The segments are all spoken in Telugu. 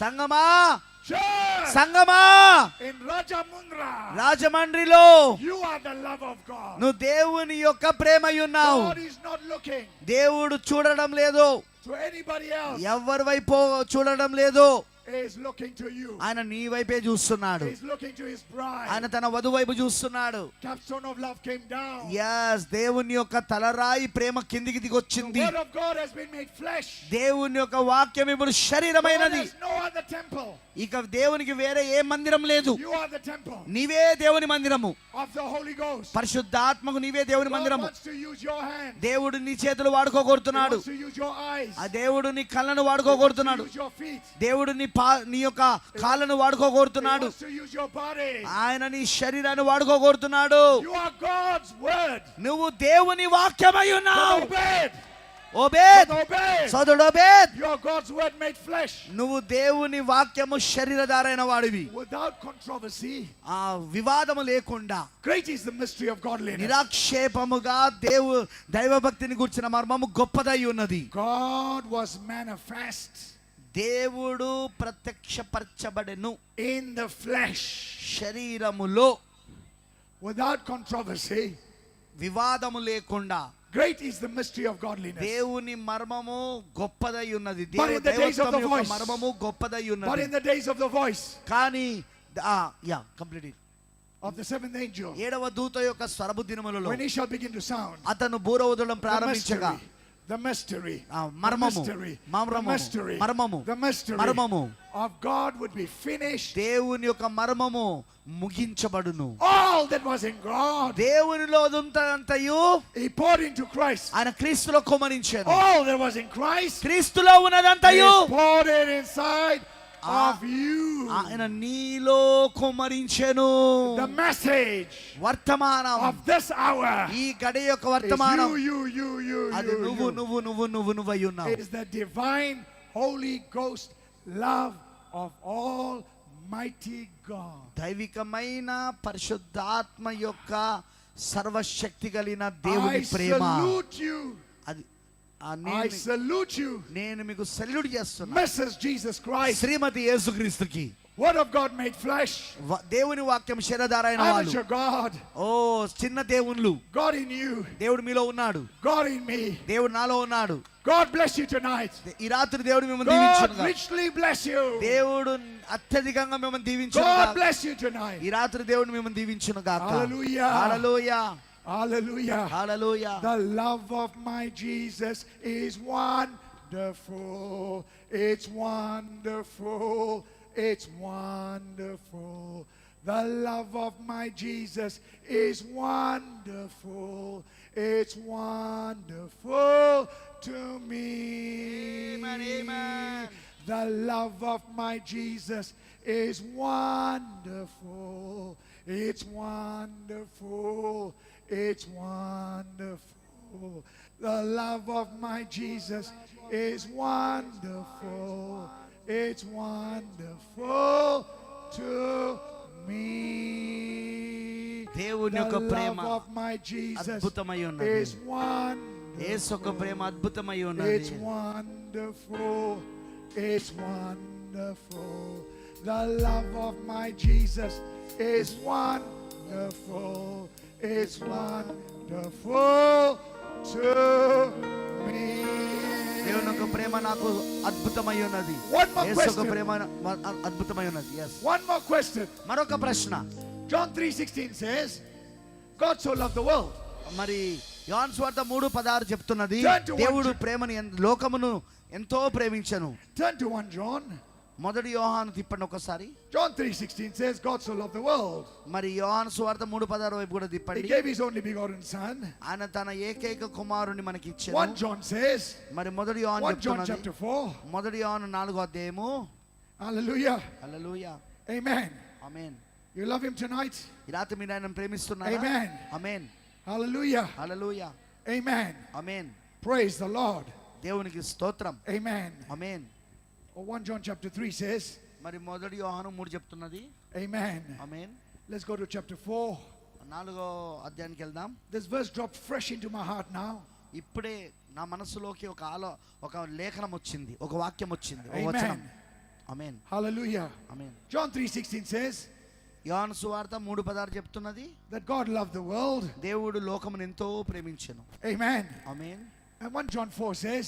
సంగమా? సంగమా? రాజమండ్రిలో. నువ్వు దేవుని యొక్క ప్రేమ యున్నావు దేవుడు చూడడం లేదు. టు వైపు చూడడం లేదు. He is looking to you. ఆయన నీ వైపే చూస్తున్నాడు He is looking to his bride. ఆయన తన వధు వైపు చూస్తున్నాడు Capstone of love came down. Yes దేవుని యొక్క తలరాయి ప్రేమ కిందికి దిగొచ్చింది word of God has been made flesh. దేవుని యొక్క వాక్యం ఇప్పుడు శరీరమైనది. ఇక దేవునికి వేరే ఏ మందిరం లేదు You are the temple నీవే దేవుని మందిరము of the Holy Ghost. పరిశుద్ధాత్మకు నీవే దేవుని మందిరము. దేవుడు నీ చేతులు eyes. ఆ దేవుడు నీ కళ్ళను feet. దేవుడు నీ నీ యొక్క కాళ్ళను వాడుకోగోరుతున్నాడు. ఆయన నీ శరీరాన్ని వాడుకోగోరుతున్నాడు. నువ్వు దేవుని వాక్యమై ఉన్నావు. నువ్వు దేవుని వాక్యము శరీరధారైన వాడివి. ఆ వివాదము లేకుండా. నిరాక్షేపముగా దేవు దైవభక్తిని కూర్చున్న మర్మము గొప్పదై ఉన్నది. గాడ్ వాస్ మేనఫాస్ట్ దేవుడు ప్రత్యక్షపరచబడెను in the flesh. శరీరములో Without controversy. వివాదము లేకుండా Great is the mystery of godliness. దేవుని మర్మము గొప్పదై ఉన్నది But in దేవు the days of దైవత్వం the యొక్క voice. మర్మము గొప్పదై But ఉన్నది in the days of the voice కానీ yeah complete of the seventh angel, ఏడవ దూత యొక్క స్వరపు దినములలో when he shall begin to sound, అతను బూర ఊదడం ప్రారంభించగా the mystery, ఆ, the మర్మము mystery, the మర్మము mystery, మర్మము the mystery మర్మము of God would be finished. దేవుని యొక్క మర్మము ముగించబడును All that was in God, దేవునిలో అంతయు he poured into Christ. ఆయన క్రీస్తులో కుమరించాను All that was in Christ, క్రీస్తులో he ఉన్నదంతయు poured it inside Ah. of you. ఆయన నీలో కుమరించెను The message వర్తమానం of this hour ఈ గడి యొక్క is వర్తమానం you, you, you, you, అది you, నువ్వు you. నువ్వు నువ్వు నువ్వు నువ్వు అయి ఉన్నావు is the divine Holy Ghost love of Almighty God. దైవికమైన పరిశుద్ధాత్మ యొక్క సర్వశక్తి కలిగిన I దేవుని ప్రేమ salute you. అది ఆ I salute you, నేను మీకు సెల్యూట్ చేస్తున్నా Mrs. Jesus Christ, Shrimati యేసుక్రీస్తుకి Word of God made flesh, దేవుని వాక్యం శరధారైన వాళ్ళు amateur God, ఓ చిన్న దేవుళ్ళు God in you, దేవుడు మీలో ఉన్నాడు God in me. దేవుడు నాలో ఉన్నాడు God bless you tonight. ఈ రాత్రి దేవుడు మిమ్మల్ని God దీవించును richly bless you. దేవుడు అత్యధికంగా మిమ్మల్ని దీవించును God bless you tonight. ఈ రాత్రి దేవుడు మిమ్మల్ని దీవించును గాక Hallelujah. Hallelujah Hallelujah. Hallelujah. The love of my Jesus is wonderful. It's wonderful. It's wonderful. The love of my Jesus is wonderful. It's wonderful to me. Amen, amen. The love of my Jesus is wonderful. It's wonderful. It's wonderful. The love of my Jesus is wonderful. It's wonderful to me. దేవుని The యొక్క ప్రేమ love of my Jesus అద్భుతమై ఉన్నది is యేసు యొక్క wonderful. ప్రేమ అద్భుతమై It's ఉన్నది wonderful. It's wonderful. The love of my Jesus is wonderful. It's wonderful to me. దేవుని యొక్క ప్రేమ నాకు అద్భుతమై ఉన్నది One more యేసు. ప్రేమ అద్భుతమై ఉన్నది ఎస్ One more question. మరొక ప్రశ్న John 3:16 says, God so loved the world. మరి యోహాను స్వార్థ మూడు పదహారు చెప్తున్నది దేవుడు. ప్రేమని లోకమును ఎంతో ప్రేమించను Turn to 1 John. మొదటి యోహాను తిప్పండి ఒకసారి John 3:16 says, God so loved the world. మరి యోహాను స్వార్థ మూడు పదహారు వైపు కూడా He తిప్పండి gave his only begotten son. ఆయన తన ఏకైక కుమారుని మనకి 1 ఇచ్చాను John says, మరి మొదటి యోహాను 1 John చెప్తున్నది chapter 4. మొదటి యోహాను నాలుగో అధ్యాయము Hallelujah. Hallelujah Amen. Amen You love him tonight? ఈ రాత్రి మీరు ఆయన ప్రేమిస్తున్నారా Amen. Amen Hallelujah. Hallelujah Amen. Amen Praise the Lord. దేవునికి స్తోత్రం Amen. ఆమేన్ Well, 1 John chapter 3 says, మరి మొదటి యోహాను మూడు చెప్తున్నది Amen. Amen Let's go to chapter 4. నాలుగో అధ్యాయానికి వెళ్దాం This verse dropped fresh into my heart now. ఇప్పుడే నా మనసులోకి ఒక ఆలో ఒక లేఖనం వచ్చింది ఒక వాక్యం వచ్చింది ఒక వచనం Amen. అమేన్ Hallelujah. అమేన్ John 3:16 says యోహాను సువార్త మూడు పదాలు చెప్తున్నది that God loved the world. దేవుడు లోకమును ఎంతో ప్రేమించెను Amen. Amen And 1 John 4 says,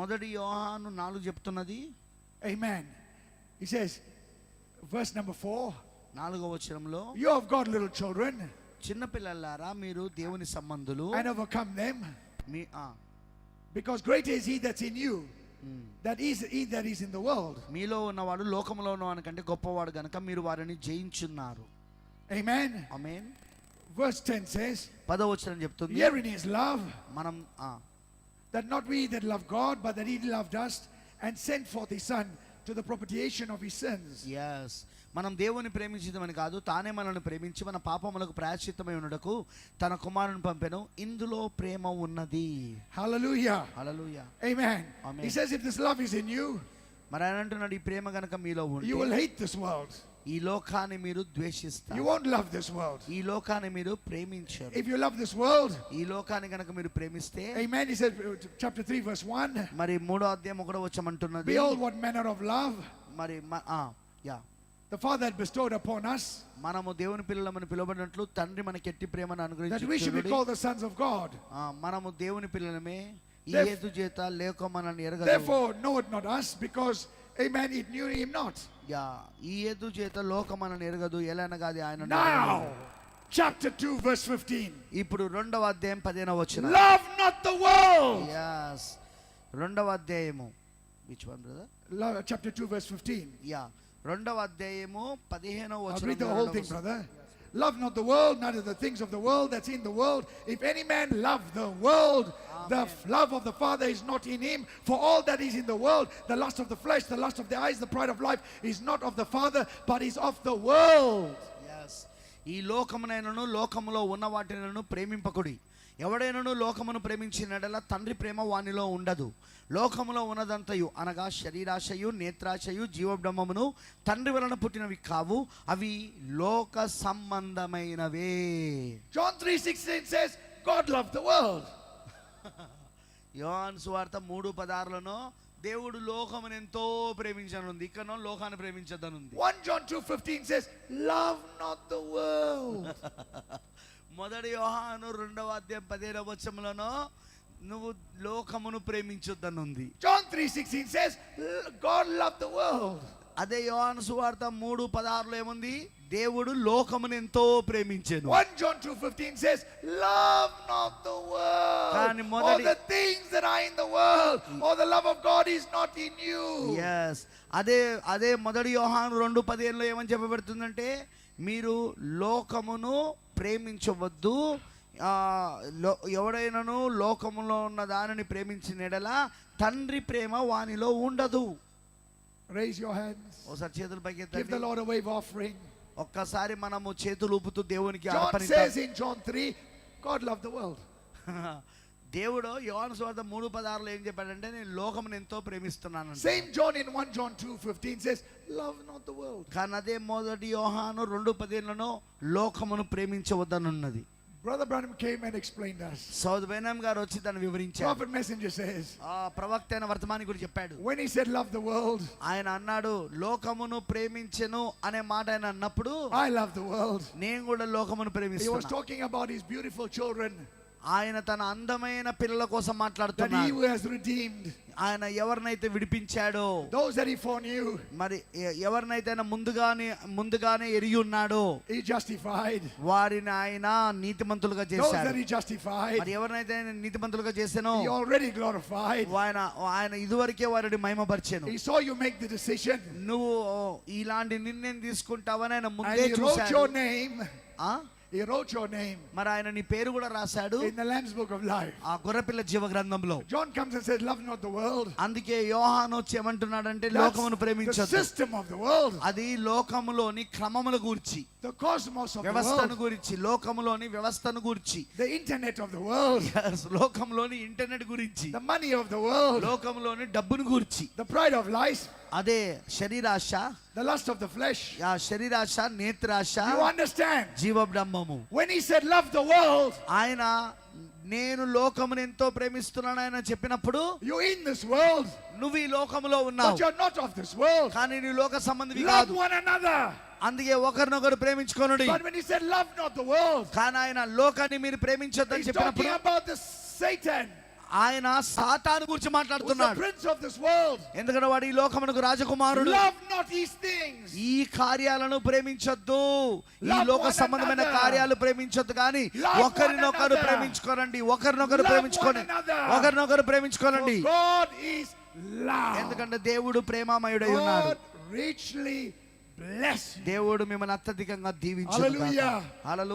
మొదటి యోహాను నాలుగు చెప్తున్నది Amen. He says, verse number 4, నాలుగో వచనంలో you have got little children చిన్నపిల్లలారా మీరు దేవుని సంబంధులు and overcome them, మీ ఆ, because greater is he that's in you um. that is he that is in the world. మీలో ఉన్నవాడు లోకంలో ఉన్నవాని కంటే గొప్పవాడు గనక మీరు వారిని జయించున్నారు Amen. అమేన్ Verse 10 says, పదవచనం చెప్తుంది Herein is love, మనం ఆ, that not we that love God, but that he loved us and sent forth his Son to the propitiation of his sins. yes మనం దేవుని ప్రేమించదమని కాదు తానే మనల్ని ప్రేమించి మన పాపములకు ప్రాయశ్చిత్తమై ఉండటకు తన కుమారుని పంపెను ఇందులో ప్రేమ ఉన్నది Hallelujah. Hallelujah Amen. Amen. He says, if this love is in you, మరి ఆయన అంటున్నాడు ఈ ప్రేమ గనక మీలో you will ఉంటే hate this world. ఈ లోకాన్ని మీరు You ద్వేషిస్తారు won't love this world. ఈ లోకాన్ని మీరు ప్రేమించరు If you love this world, ఈ లోకాన్ని గనక మీరు ప్రేమిస్తే Amen. He said, uh, chapter 3, verse 1 మరి మూడో అధ్యాయం ఒకటో వచ్చమంటున్నది Behold, what manner of love మరి మ- ఆ, yeah the Father had bestowed upon us, మనము దేవుని పిల్లలమని పిలువబడినట్లు తండ్రి మనకి ఎట్టి ప్రేమను that we should be అనుగ్రహించి called the sons of God. మనము దేవుని పిల్లలమే ఈ Theref- హేతు చేత లేకమనని ఎరగదు Therefore, know it not us, because, Amen, it knew him not. Yeah ఈ హేతు చేత లోకమనని ఎరగదు ఎలానగా అది ఆయన Now, chapter 2, verse 15. ఇప్పుడు రెండవ అధ్యాయం పదిహేనవ వచ్చిన Love not the world. Yes రెండవ అధ్యాయము which one brother Love, chapter 2, verse 15. Yeah రెండవ అధ్యాయము పదిహేనవ I'll వచనం read the whole thing, brother. Love not the world, neither the things of the world that's in the world. If any man love the world, the f- love of the Father is not in him. For all that is in the world, the lust of the flesh, the lust of the eyes, the pride of life, is not of the Father, but is of the world. Yes. ఈ లోకమునైనను లోకములో ఉన్న వాటినను ప్రేమింపకుడి ఎవడైనను లోకమును ప్రేమించినడల తండ్రి ప్రేమ వానిలో ఉండదు. లోకములో ఉన్నదంతయు అనగా శరీరాశయు నేత్రాశయు జీవబ్రహ్మమును తండ్రి వలన పుట్టినవి కావు. అవి లోక సంబంధమైనవే. John 3:16 says, God loved the world. యోహాన్ సువార్త మూడు పదార్లను దేవుడు లోకమును ఎంతో ప్రేమించనుంది. ఇక్కడనో లోకాన్ని ప్రేమించదనుంది. 1 John 2:15 says, Love not the world. మొదటి యోహాను రెండవ అధ్యాయం పదిహేడవ వచ్చములను నువ్వు లోకమును ప్రేమించొద్దనుంది. John 3:16 says, "L- God loved the world. అదే యోహాను సువార్త మూడు పదహారులో ఏముంది? దేవుడు లోకమును ఎంతో ప్రేమించాను. 1 John 2:15 says, "Love not the world, కానీ or మొదటి- the things that are in the world, or the love of God is not in you." Yes అదే అదే మొదటి యోహాను రెండు పదిహేనులో ఏమని చెప్పబడుతుందంటే మీరు లోకమును ప్రేమించవద్దు ఎవడైనాను లోకములో ఉన్న దానిని ప్రేమించిన ఎడల తండ్రి ప్రేమ వానిలో ఉండదు. ఒకసారి చేతులు పైకి. ఒక్కసారి మనము చేతులు ఊపుతూ దేవునికి John అర్పణిద్దాం. says in John 3, God loved the world. దేవుడు యోహాను స్వార్థ మూడు పదార్లు ఏం చెప్పాడంటే నేను లోకమును ఎంతో ప్రేమిస్తున్నాను Same John in 1 John 2:15 says, "Love not the world." కానీ అదే మొదటి యోహాను రెండు పదిహేనులను లోకమును ప్రేమించవద్దనున్నది Brother Branham came and explained us. సౌద్ బెనం గారు వచ్చి దాన్ని వివరించారు Prophet messenger says, ఆ ప్రవక్త అయిన వర్తమాని కూడా చెప్పాడు when he said love the world, ఆయన అన్నాడు లోకమును ప్రేమించెను అనే మాట ఆయన అన్నప్పుడు I love the world. నేను కూడా లోకమును He was talking about his beautiful children ఆయన తన అందమైన పిల్లల కోసం మాట్లాడుతున్నాడు who has redeemed, ఆయన ఎవరినైతే విడిపించాడో మరి ఎవరినైతే ఆయన ముందుగానే ముందుగానే ఎరిగి ఉన్నాడో he justified. వారిని ఆయన నీతిమంతులుగా చేశాడు మరి ఎవరినైతే ఆయన నీతిమంతులుగా చేశానో he already glorified. ఆయన ఆయన ఇదివరకే వారిని మహిమపరిచాను He saw you make the decision, నువ్వు ఇలాంటి నిర్ణయం తీసుకుంటావని ఆయన ముందే చూశాడు your name. ఆ? He wrote your name మరి ఆయన నీ పేరు కూడా రాశాడు in the Lamb's Book of Life. ఆ గొర్రెపిల్ల జీవ గ్రంథంలో John comes and says, Love not the world. అందుకే యోహాను వచ్చి ఏమంటున్నాడంటే లోకమును the ప్రేమించొద్దు system of the world, అది లోకములోని క్రమముల గూర్చి the cosmos of the వ్యవస్థను world, గురించి లోకములోని వ్యవస్థను గురించి the internet of the world, Yes, లోకంలోని ఇంటర్నెట్ గురించి the money of the world, లోకంలోని డబ్బును గురించి the pride of life, అదే శరీరాశ the lust of the flesh. ఆ శరీరాశ నేత్రాశ You understand? జీవ బ్రహ్మము When he said, Love the world, ఆయన నేను లోకమును ఎంతో ప్రేమిస్తున్నాను ఆయన చెప్పినప్పుడు You're in this world, నువ్వు ఈ లోకములో but ఉన్నావు you're not of this world. కానీ నీ లోక సంబంధివి Love కాదు one another. అందుకే ఒకరినొకరు ప్రేమించుకోనండి. బట్ వెన్ లోకాన్ని మీరు ప్రేమించొద్దని చెప్పినప్పుడు హి ఆయన సాతాను గురించి మాట్లాడుతున్నాడు. ప్రిన్స్ ఆఫ్ దిస్ వరల్డ్ ఎందుకంటే వాడు ఈ లోకమునకు రాజకుమారుడు. ఈ కార్యాలను ప్రేమించొద్దు. ఈ లోక సంబంధమైన కార్యాలు ప్రేమించొద్దు కానీ ఒకరినొకరు ప్రేమించుకోనండి. ఒకరినొకరు ప్రేమించుకోని ఒకరినొకరు ప్రేమించుకోనండి. ఎందుకంటే దేవుడు ప్రేమమయుడై ఉన్నాడు. రిచ్లీ దేవుడు మిమ్మల్ని అత్యధికంగా దీవించు Hallelujah.